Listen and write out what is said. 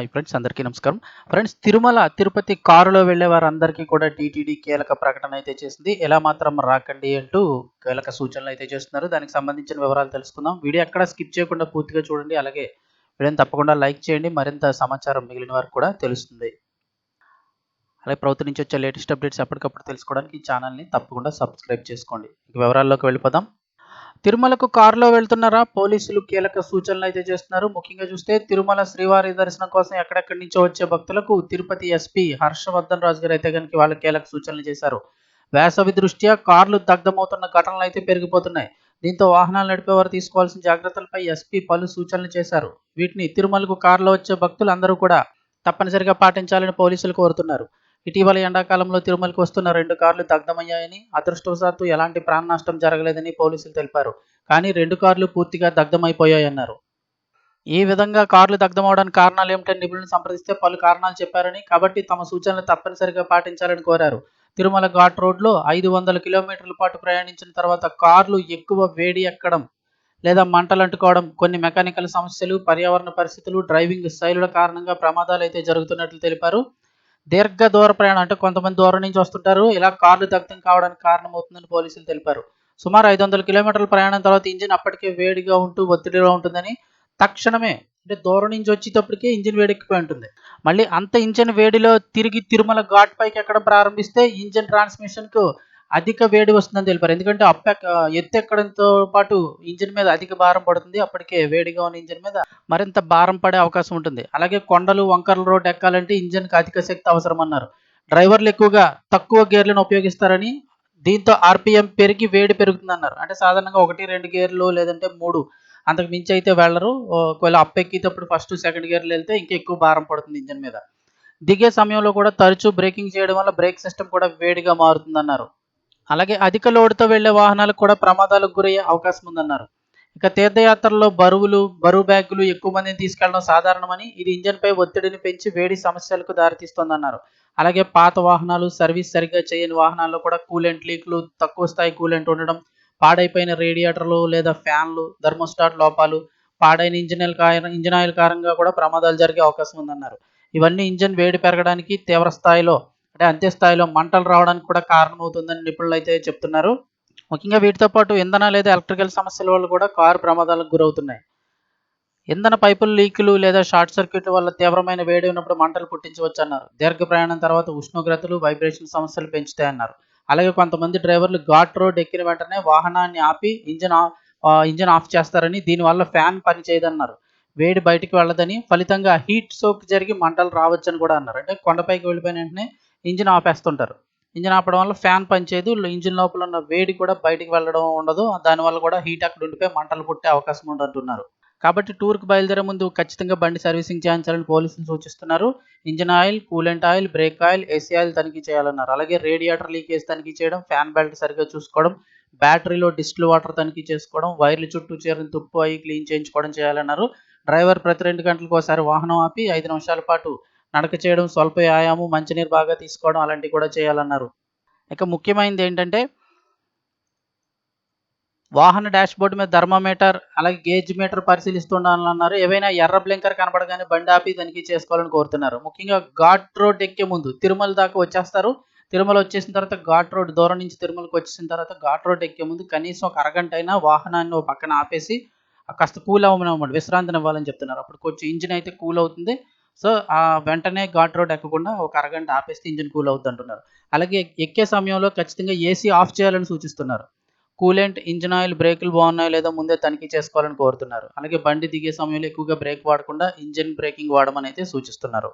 Hi friends అందరికీ నమస్కారం. Friends Tirumala Tirupati కారులో వెళ్ళే వారందరికీ కూడా టీటీడీ కీలక ప్రకటన అయితే చేసింది. ఎలా మాత్రం రాకండి అంటూ కీలక సూచనలు అయితే చేస్తున్నారు. దానికి సంబంధించిన వివరాలు తెలుసుకుందాం. వీడియో ఎక్కడ స్కిప్ చేయకుండా పూర్తిగా చూడండి. అలాగే వీడియోని తప్పకుండా లైక్ చేయండి. మరింత సమాచారం మిగిలిన వారికి కూడా తెలుస్తుంది. అలాగే ప్రభుత్వం నుంచి వచ్చే లేటెస్ట్ అప్డేట్స్ ఎప్పటికప్పుడు తెలుసుకోవడానికి ఈ ఛానల్ని తప్పకుండా సబ్స్క్రైబ్ చేసుకోండి. వివరాల్లోకి వెళ్ళిపోదాం. తిరుమలకు కారులో వెళ్తున్నారా? పోలీసులు కీలక సూచనలు అయితే చేస్తున్నారు. ముఖ్యంగా చూస్తే తిరుమల శ్రీవారి దర్శనం కోసం ఎక్కడెక్కడి నుంచో వచ్చే భక్తులకు తిరుపతి ఎస్పీ హర్షవర్ధన్ రాజు గారు అయితే కనుక వాళ్ళ కీలక సూచనలు చేశారు. వేసవి దృష్ట్యా కార్లు దగ్ధమవుతున్న ఘటనలు అయితే పెరిగిపోతున్నాయి. దీంతో వాహనాలు నడిపేవారు తీసుకోవాల్సిన జాగ్రత్తలపై ఎస్పీ పలు సూచనలు చేశారు. వీటిని తిరుమలకు కారులో వచ్చే భక్తులు అందరూ కూడా తప్పనిసరిగా పాటించాలని పోలీసులు కోరుతున్నారు. ఇటీవల ఎండాకాలంలో తిరుమలకు వస్తున్న రెండు కార్లు దగ్ధమయ్యాయని అదృష్టవశాత్తు ఎలాంటి ప్రాణ నష్టం జరగలేదని పోలీసులు తెలిపారు. కానీ రెండు కార్లు పూర్తిగా దగ్ధమైపోయాయన్నారు. ఈ విధంగా కార్లు దగ్ధమవడానికి కారణాలు ఏమిటని నిపుణులను సంప్రదిస్తే పలు కారణాలు చెప్పారని కాబట్టి తమ సూచనలు తప్పనిసరిగా పాటించాలని కోరారు. తిరుమల ఘాట్ రోడ్లో ఐదు వందల కిలోమీటర్ల పాటు ప్రయాణించిన తర్వాత కార్లు ఎక్కువ వేడి ఎక్కడం లేదా మంటలు అంటుకోవడం కొన్ని మెకానికల్ సమస్యలు పర్యావరణ పరిస్థితులు డ్రైవింగ్ శైలుల కారణంగా ప్రమాదాలు అయితే జరుగుతున్నట్లు తెలిపారు. దీర్ఘ దూర ప్రయాణం అంటే కొంతమంది దూరం నుంచి వస్తుంటారు. ఇలా కార్లు దగ్ధం కావడానికి కారణమవుతుందని పోలీసులు తెలిపారు. సుమారు ఐదు వందల కిలోమీటర్ల ప్రయాణం తర్వాత ఇంజిన్ అప్పటికే వేడిగా ఉంటూ ఒత్తిడిలో ఉంటుందని తక్షణమే అంటే దూరం నుంచి వచ్చేటప్పటికే ఇంజిన్ వేడెక్కిపోయి ఉంటుంది. మళ్ళీ అంత ఇంజిన్ వేడిలో తిరిగి తిరుమల ఘాట్ పైకి ఎక్కడ ప్రారంభిస్తే ఇంజిన్ ట్రాన్స్మిషన్కు అధిక వేడి వస్తుందని తెలిపారు. ఎందుకంటే అప్ప ఎత్తు ఎక్కడంతో పాటు ఇంజిన్ మీద అధిక భారం పడుతుంది. అప్పటికే వేడిగా ఉన్న ఇంజిన్ మీద మరింత భారం పడే అవకాశం ఉంటుంది. అలాగే కొండలు వంకరల రోడ్డు ఎక్కాలంటే ఇంజిన్కి అధిక శక్తి అవసరం అన్నారు డ్రైవర్లు ఎక్కువగా తక్కువ గేర్లను ఉపయోగిస్తారని దీంతో ఆర్పిఎం పెరిగి వేడి పెరుగుతుందన్నారు. అంటే సాధారణంగా ఒకటి రెండు గేర్లు లేదంటే మూడు అంతకు మించి అయితే వెళ్ళరు. ఒకవేళ అప్ ఫస్ట్ సెకండ్ గేర్లు వెళ్తే ఇంకా ఎక్కువ భారం పడుతుంది ఇంజిన్ మీద. దిగే సమయంలో కూడా తరచూ బ్రేకింగ్ చేయడం వల్ల బ్రేక్ సిస్టమ్ కూడా వేడిగా మారుతుందన్నారు. అలాగే అధిక లోడుతో వెళ్ళే వాహనాలకు కూడా ప్రమాదాలకు గురయ్యే అవకాశం ఉందన్నారు. ఇక తీర్థయాత్రల్లో బరువులు బరువు బ్యాగులు ఎక్కువ మందిని తీసుకెళ్ళడం సాధారణమని ఇది ఇంజన్పై ఒత్తిడిని పెంచి వేడి సమస్యలకు దారితీస్తోందన్నారు. అలాగే పాత వాహనాలు సర్వీస్ సరిగ్గా చేయని వాహనాల్లో కూడా కూలెంట్ లీక్లు తక్కువ స్థాయి కూలెంట్ ఉండడం పాడైపోయిన రేడియేటర్లు లేదా ఫ్యాన్లు థర్మోస్టాట్ లోపాలు పాడైన ఇంజిన్ ఆయిల్ ఇంజిన్ ఆయిల్ కారణంగా కూడా ప్రమాదాలు జరిగే అవకాశం ఉందన్నారు. ఇవన్నీ ఇంజిన్ వేడి పెరగడానికి తీవ్ర స్థాయిలో అంటే అంత్య స్థాయిలో మంటలు రావడానికి కూడా కారణమవుతుందని నిపుణులు అయితే చెప్తున్నారు. ముఖ్యంగా వీటితో పాటు ఇంధన లేదా ఎలక్ట్రికల్ సమస్యల వల్ల కూడా కారు ప్రమాదాలకు గురవుతున్నాయి. ఇంధన పైపుల లీకులు లేదా షార్ట్ సర్క్యూట్ వల్ల తీవ్రమైన వేడి ఉన్నప్పుడు మంటలు పుట్టించవచ్చు అన్నారు. దీర్ఘ ప్రయాణం తర్వాత ఉష్ణోగ్రతలు వైబ్రేషన్ సమస్యలు పెంచుతాయన్నారు. అలాగే కొంతమంది డ్రైవర్లు ఘాట్ రోడ్ ఎక్కిన వెంటనే వాహనాన్ని ఆపి ఇంజిన్ ఇంజిన్ ఆఫ్ చేస్తారని దీనివల్ల ఫ్యాన్ పనిచేయదన్నారు వేడి బయటికి వెళ్ళదని ఫలితంగా హీట్ సోక్ జరిగి మంటలు రావచ్చని కూడా అన్నారు. అంటే కొండపైకి వెళ్ళిపోయిన వెంటనే ఇంజిన్ ఆపేస్తుంటారు. ఇంజిన్ ఆపడం వల్ల ఫ్యాన్ పనిచేయదు. ఇంజిన్ లోపల ఉన్న వేడి కూడా బయటికి వెళ్ళడం ఉండదు. దానివల్ల కూడా హీట్ అక్కడ ఉండిపోయి మంటలు పుట్టే అవకాశం ఉందంటున్నారు కాబట్టి టూర్కి బయలుదేరే ముందు ఖచ్చితంగా బండి సర్వీసింగ్ చేయించాలని పోలీసులు సూచిస్తున్నారు. Engine oil coolant oil brake oil AC oil తనిఖీ చేయాలన్నారు. అలాగే రేడియేటర్ లీకేజ్ తనిఖీ చేయడం ఫ్యాన్ బెల్ట్ సరిగ్గా చూసుకోవడం బ్యాటరీలో డిస్టిల్ వాటర్ తనిఖీ చేసుకోవడం వైర్లు చుట్టూ చేరిన తుప్పు అయి క్లీన్ చేయించుకోవడం చేయాలన్నారు. డ్రైవర్ ప్రతి రెండు గంటలకు ఒకసారి వాహనం ఆపి ఐదు నిమిషాల పాటు నడక చేయడం స్వల్ప వ్యాయామం మంచినీరు బాగా తీసుకోవడం అలాంటివి కూడా చేయాలన్నారు. ఇక ముఖ్యమైనది ఏంటంటే వాహన డాష్బోర్డ్ మీద థర్మామీటర్ అలాగే గేజ్ మీటర్ పరిశీలిస్తుండాలన్నారు. ఏవైనా ఎర్ర బ్లింకర్ కనపడగానే బండి ఆపి తనిఖీ చేసుకోవాలని కోరుతున్నారు. ముఖ్యంగా ఘాట్ రోడ్ ఎక్కే ముందు తిరుమల దాకా వచ్చేస్తారు. తిరుమల వచ్చేసిన తర్వాత ఘాట్ రోడ్ దూరం నుంచి తిరుమలకు వచ్చేసిన తర్వాత ఘాట్ రోడ్ ఎక్కే ముందు కనీసం ఒక అరగంట అయినా వాహనాన్ని ఒక పక్కన ఆపేసి కాస్త కూల్ అవ్వమని విశ్రాంతిని ఇవ్వాలని చెప్తున్నారు. అప్పుడు కొంచెం ఇంజిన్ అయితే కూల్ అవుతుంది. సో ఆ వెంటనే ఘాట్ రోడ్ ఎక్కకుండా ఒక అరగంట ఆపేస్తే ఇంజిన్ కూల్ అవుద్ది అంటున్నారు. అలాగే ఎక్కే సమయంలో ఖచ్చితంగా ఏసీ ఆఫ్ చేయాలని సూచిస్తున్నారు. కూలెంట్ ఇంజిన్ ఆయిల్ బ్రేకులు బాగున్నాయో లేదో ముందే తనిఖీ చేసుకోవాలని కోరుతున్నారు. అలాగే బండి దిగే సమయంలో ఎక్కువగా బ్రేక్ వాడకుండా ఇంజిన్ బ్రేకింగ్ వాడమని అయితే సూచిస్తున్నారు.